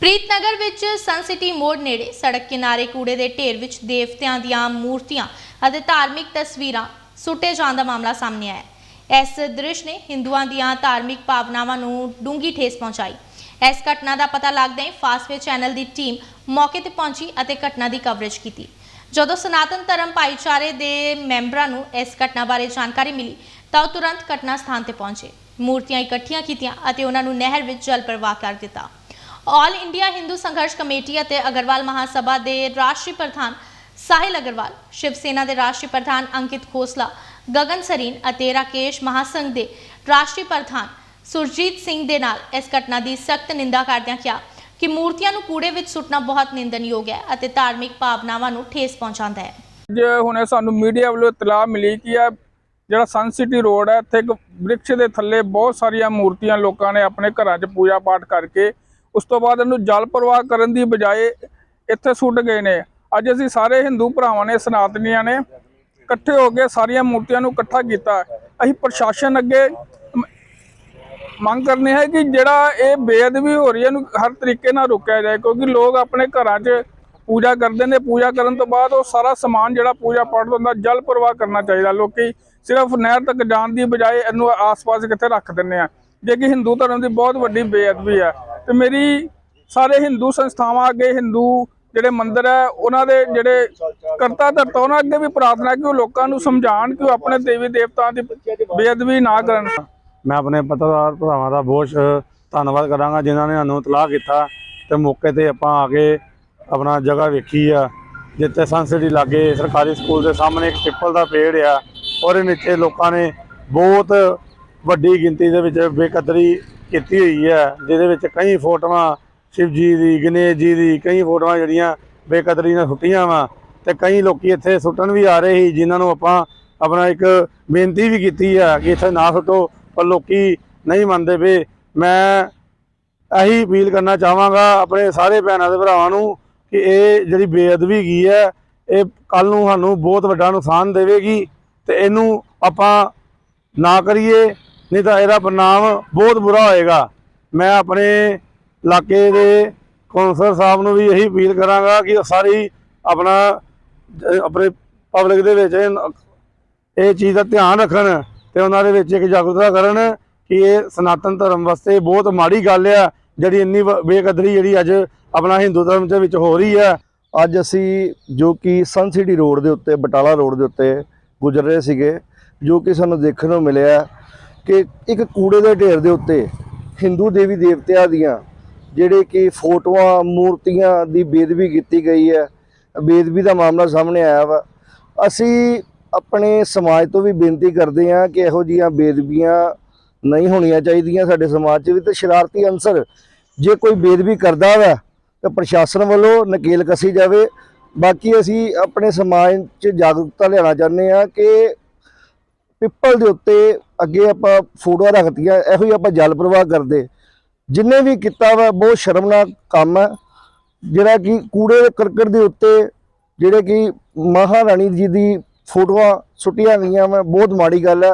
ਪ੍ਰੀਤਨਗਰ ਵਿੱਚ ਸਨ ਸਿਟੀ ਮੋੜ ਨੇੜੇ ਸੜਕ ਕਿਨਾਰੇ ਕੂੜੇ ਦੇ ਢੇਰ ਵਿੱਚ ਦੇਵਤਿਆਂ ਦੀਆਂ ਮੂਰਤੀਆਂ ਅਤੇ ਧਾਰਮਿਕ ਤਸਵੀਰਾਂ ਸੁੱਟੇ ਜਾਣ ਦਾ ਮਾਮਲਾ ਸਾਹਮਣੇ ਆਇਆ ਹੈ। ਇਸ ਦ੍ਰਿਸ਼ ਨੇ ਹਿੰਦੂਆਂ ਦੀਆਂ ਧਾਰਮਿਕ ਭਾਵਨਾਵਾਂ ਨੂੰ ਡੂੰਘੀ ਠੇਸ ਪਹੁੰਚਾਈ। ਇਸ ਘਟਨਾ ਦਾ ਪਤਾ ਲੱਗਦਿਆਂ ਹੀ ਫਾਸਟਵੇ ਚੈਨਲ ਦੀ ਟੀਮ ਮੌਕੇ ਤੇ ਪਹੁੰਚੀ ਅਤੇ ਘਟਨਾ ਦੀ ਕਵਰੇਜ ਕੀਤੀ। ਜਦੋਂ ਸਨਾਤਨ ਧਰਮ ਭਾਈਚਾਰੇ ਦੇ ਮੈਂਬਰਾਂ ਨੂੰ ਇਸ ਘਟਨਾ ਬਾਰੇ ਜਾਣਕਾਰੀ ਮਿਲੀ, ਤਾਂ ਉਹ ਤੁਰੰਤ ਘਟਨਾ ਸਥਾਨ ਤੇ ਪਹੁੰਚੇ। ਮੂਰਤੀਆਂ ਇਕੱਠੀਆਂ ਕੀਤੀਆਂ ਅਤੇ ਉਹਨਾਂ ਨੂੰ ਨਹਿਰ ਵਿੱਚ ਜਲ ਪ੍ਰਵਾਹ ਕਰ ਦਿੱਤਾ। ਆਲ ਇੰਡੀਆ ਹਿੰਦੂ ਸੰਘਰਸ਼ ਕਮੇਟੀ ਅਤੇ ਅਗਰਵਾਲ ਮਹਾਸਭਾ ਦੇ ਰਾਸ਼ਟਰੀ ਪ੍ਰਧਾਨ ਸਾਹਿਲ ਅਗਰਵਾਲ, ਸ਼ਿਵ ਸੈਨਾ ਦੇ ਰਾਸ਼ਟਰੀ ਪ੍ਰਧਾਨ ਅੰਕਿਤ ਖੋਸਲਾ, ਗਗਨ ਸਰੀਨ ਅਤੇ ਰਾਕੇਸ਼ ਮਹਾਸੰਘ ਦੇ ਰਾਸ਼ਟਰੀ ਪ੍ਰਧਾਨ ਸੁਰਜੀਤ ਸਿੰਘ ਦੇ ਨਾਲ ਇਸ ਘਟਨਾ ਦੀ ਸਖਤ ਨਿੰਦਾ ਕਰਦਿਆਂ ਕਿਹਾ ਕਿ ਮੂਰਤੀਆਂ ਨੂੰ ਕੂੜੇ ਵਿੱਚ ਸੁੱਟਣਾ ਬਹੁਤ ਨਿੰਦਨਯੋਗ ਹੈ ਅਤੇ ਧਾਰਮਿਕ ਭਾਵਨਾਵਾਂ ਨੂੰ ਠੇਸ ਪਹੁੰਚਾਉਂਦਾ ਹੈ। ਜੇ ਹੁਣੇ ਸਾਨੂੰ ਮੀਡੀਆ ਵੱਲੋਂ ਇਤਲਾਹ ਮਿਲੀ ਕਿ ਇਹ ਜਿਹੜਾ ਸਨ ਸਿਟੀ ਰੋਡ ਹੈ, ਇੱਥੇ ਇੱਕ ਬ੍ਰਿਕਸ਼ ਦੇ ਥੱਲੇ ਬਹੁਤ ਸਾਰੀਆਂ ਮੂਰਤੀਆਂ ਲੋਕਾਂ ਨੇ ਆਪਣੇ ਘਰਾਂ 'ਚ ਪੂਜਾ ਪਾਠ ਕਰਕੇ ਉਸ ਤੋਂ ਬਾਅਦ ਇਹਨੂੰ ਜਲ ਪ੍ਰਵਾਹ ਕਰਨ ਦੀ ਬਜਾਏ ਇੱਥੇ ਸੁੱਟ ਗਏ ਨੇ। ਅੱਜ ਅਸੀਂ ਸਾਰੇ ਹਿੰਦੂ ਭਰਾਵਾਂ ਨੇ, ਸਨਾਤਨੀਆਂ ਨੇ ਇਕੱਠੇ ਹੋ ਕੇ ਸਾਰੀਆਂ ਮੂਰਤੀਆਂ ਨੂੰ ਇਕੱਠਾ ਕੀਤਾ। ਅਸੀਂ ਪ੍ਰਸ਼ਾਸਨ ਅੱਗੇ ਮੰਗ ਕਰਨੀ ਹੈ ਕਿ ਜਿਹੜਾ ਇਹ ਬੇਅਦਬੀ ਹੋ ਰਹੀ ਹੈ, ਇਹਨੂੰ ਹਰ ਤਰੀਕੇ ਨਾਲ ਰੋਕਿਆ ਜਾਏ, ਕਿਉਂਕਿ ਲੋਕ ਆਪਣੇ ਘਰਾਂ 'ਚ ਪੂਜਾ ਕਰਦੇ ਨੇ। ਪੂਜਾ ਕਰਨ ਤੋਂ ਬਾਅਦ ਉਹ ਸਾਰਾ ਸਮਾਨ ਜਿਹੜਾ ਪੂਜਾ ਪਾਠ ਹੁੰਦਾ ਜਲ ਪ੍ਰਵਾਹ ਕਰਨਾ ਚਾਹੀਦਾ। ਲੋਕੀ ਸਿਰਫ ਨਹਿਰ ਤੱਕ ਜਾਣ ਦੀ ਬਜਾਏ ਇਹਨੂੰ ਆਸ-ਪਾਸ ਕਿੱਥੇ ਰੱਖ ਦਿੰਦੇ ਆ। ਜੇ ਕਿ ਹਿੰਦੂ ਧਰਮ ਦੀ ਬਹੁਤ ਵੱਡੀ ਬੇਅਦਬੀ ਹੈ। ਤੇ ਮੇਰੀ ਸਾਰੇ ਹਿੰਦੂ ਸੰਸਥਾਵਾਂ ਅੱਗੇ ਹਿੰਦੂ ਜਿਹੜੇ ਮੰਦਿਰ ਹੈ, ਉਹਨਾਂ ਦੇ ਜਿਹੜੇ ਕਰਤਾ ਧਰਤਾ, ਉਹਨਾਂ ਅੱਗੇ ਵੀ ਪ੍ਰਾਰਥਨਾ ਕਿ ਉਹ ਲੋਕਾਂ ਨੂੰ ਸਮਝਾਉਣ ਕਿ ਉਹ ਆਪਣੇ ਦੇਵੀ ਦੇਵਤਾਂ ਦੀ ਬੇਅਦਬੀ ਨਾ ਕਰਨ। ਮੈਂ ਆਪਣੇ ਪੱਤਰਕਾਰ ਭਰਾਵਾਂ ਦਾ ਬਹੁਤ ਧੰਨਵਾਦ ਕਰਾਂਗਾ ਜਿਨ੍ਹਾਂ ਨੇ ਸਾਨੂੰ ਇਤਲਾਹ ਕੀਤਾ ਤੇ ਮੌਕੇ ਤੇ ਆਪਾਂ ਆ ਕੇ ਆਪਣਾ ਜਗ੍ਹਾ ਵੇਖੀ ਆ, ਜਿੱਥੇ ਸੰਸਿਟੀ ਲਾਗੇ ਸਰਕਾਰੀ ਸਕੂਲ ਦੇ ਸਾਹਮਣੇ ਇੱਕ ਪਿੱਪਲ ਦਾ ਪੇੜ ਆ, ਉਹਦੇ ਨੀਚੇ ਲੋਕਾਂ ਨੇ ਬਹੁਤ ਵੱਡੀ ਗਿਣਤੀ ਦੇ ਵਿੱਚ ਬੇਕਦਰੀ ਕੀਤੀ ਹੋਈ ਹੈ, ਜਿਹਦੇ ਵਿੱਚ ਕਈ ਫੋਟੋਆਂ ਸ਼ਿਵ ਜੀ ਦੀ ਗਣੇਸ਼ ਜੀ ਦੀ, ਕਈ ਫੋਟੋਆਂ ਜਿਹੜੀਆਂ ਬੇਕਦਰੀ ਨਾਲ ਸੁੱਟੀਆਂ ਵਾ ਤੇ ਕਈ ਲੋਕੀ ਇੱਥੇ ਸੁੱਟਣ ਵੀ ਆ ਰਹੇ ਸੀ, ਜਿਨ੍ਹਾਂ ਨੂੰ ਆਪਾਂ ਆਪਣਾ ਇੱਕ ਬੇਨਤੀ ਵੀ ਕੀਤੀ ਆ ਕਿ ਇੱਥੇ ਨਾ ਸੁੱਟੋ, ਪਰ ਲੋਕੀ ਨਹੀਂ ਮੰਨਦੇ ਪਏ। ਮੈਂ ਇਹੀ ਅਪੀਲ ਕਰਨਾ ਚਾਹਾਂਗਾ ਆਪਣੇ ਸਾਰੇ ਭੈਣਾਂ ਦੇ ਭਰਾਵਾਂ ਨੂੰ ਕਿ ਇਹ ਜਿਹੜੀ ਬੇਅਦਬੀ ਗਈ ਹੈ, ਇਹ ਕੱਲ ਨੂੰ ਸਾਨੂੰ ਬਹੁਤ ਵੱਡਾ ਨੁਕਸਾਨ ਦੇਵੇਗੀ ਤੇ ਇਹਨੂੰ ਆਪਾਂ ਨਾ ਕਰੀਏ। ਨਹੀਂ ਤਾਂ ਇਹਦਾ ਪਰਿਣਾਮ ਬਹੁਤ ਬੁਰਾ ਹੋਏਗਾ। ਮੈਂ ਆਪਣੇ ਇਲਾਕੇ ਦੇ ਕੌਂਸਲਰ ਸਾਹਿਬ ਨੂੰ ਵੀ ਇਹੀ ਅਪੀਲ ਕਰਾਂਗਾ ਕਿ ਸਾਰੀ ਆਪਣਾ ਆਪਣੇ ਪਬਲਿਕ ਦੇ ਵਿੱਚ ਇਹ- ਚੀਜ਼ ਦਾ ਧਿਆਨ ਰੱਖਣ ਤੇ ਉਹਨਾਂ ਦੇ ਵਿੱਚ ਇੱਕ ਜਾਗਰੂਕਤਾ ਕਰਨ ਕਿ ਇਹ ਸਨਾਤਨ ਧਰਮ ਵਾਸਤੇ ਬਹੁਤ ਮਾੜੀ ਗੱਲ ਆ, ਜਿਹੜੀ ਇੰਨੀ ਵ- ਬੇਕਦਰੀ ਜਿਹੜੀ ਅੱਜ ਆਪਣਾ ਹਿੰਦੂ ਧਰਮ ਦੇ ਵਿੱਚ ਹੋ ਰਹੀ ਹੈ ਅੱਜ ਅਸੀਂ ਜੋ ਕਿ ਸਨ ਸਿਟੀ ਰੋਡ ਦੇ ਉੱਤੇ, ਬਟਾਲਾ ਰੋਡ ਦੇ ਉੱਤੇ ਗੁਜ਼ਰ ਰਹੇ ਸੀਗੇ, ਜੋ ਕਿ ਸਾਨੂੰ ਦੇਖਣ ਨੂੰ ਮਿਲਿਆ। ਕਿ ਇੱਕ ਕੂੜੇ ਦੇ ਢੇਰ ਦੇ ਉੱਤੇ ਹਿੰਦੂ ਦੇਵੀ ਦੇਵਤਿਆਂ ਦੀਆਂ ਜਿਹੜੇ ਕਿ ਫੋਟੋਆਂ, ਮੂਰਤੀਆਂ ਦੀ ਬੇਦਬੀ ਕੀਤੀ ਗਈ ਹੈ, ਬੇਦਬੀ ਦਾ ਮਾਮਲਾ ਸਾਹਮਣੇ ਆਇਆ ਵਾ। ਅਸੀਂ ਆਪਣੇ ਸਮਾਜ ਤੋਂ ਵੀ ਬੇਨਤੀ ਕਰਦੇ ਹਾਂ ਕਿ ਇਹੋ ਜਿਹੀਆਂ ਬੇਦਬੀਆਂ ਨਹੀਂ ਹੋਣੀਆਂ ਚਾਹੀਦੀਆਂ ਸਾਡੇ ਸਮਾਜ 'ਚ ਵੀ ਤੇ ਸ਼ਰਾਰਤੀ ਅਨਸਰ ਜੇ ਕੋਈ ਬੇਦਬੀ ਕਰਦਾ ਵਾ ਤਾਂ ਪ੍ਰਸ਼ਾਸਨ ਵੱਲੋਂ ਨਕੇਲ ਕੱਸੀ ਜਾਵੇ। ਬਾਕੀ ਅਸੀਂ ਆਪਣੇ ਸਮਾਜ 'ਚ ਜਾਗਰੂਕਤਾ ਲਿਆਉਣਾ ਚਾਹੁੰਦੇ ਹਾਂ ਕਿ ਪਿੱਪਲ ਦੇ ਉੱਤੇ ਅੱਗੇ ਆਪਾਂ ਫੋਟੋਆਂ ਰੱਖਤੀਆਂ, ਇਹੋ ਹੀ ਆਪਾਂ ਜਲ ਪ੍ਰਵਾਹ ਕਰਦੇ। ਜਿੰਨੇ ਵੀ ਕੀਤਾ ਵਾ, ਬਹੁਤ ਸ਼ਰਮਨਾਕ ਕੰਮ ਹੈ ਜਿਹੜਾ ਕਿ ਕੂੜੇ ਦੇ ਕਰਕਟ ਦੇ ਉੱਤੇ ਜਿਹੜੇ ਕਿ ਮਹਾਰਾਣੀ ਜੀ ਦੀ ਫੋਟੋਆਂ ਸੁੱਟੀਆਂ ਗਈਆਂ ਵਾ, ਬਹੁਤ ਮਾੜੀ ਗੱਲ ਹੈ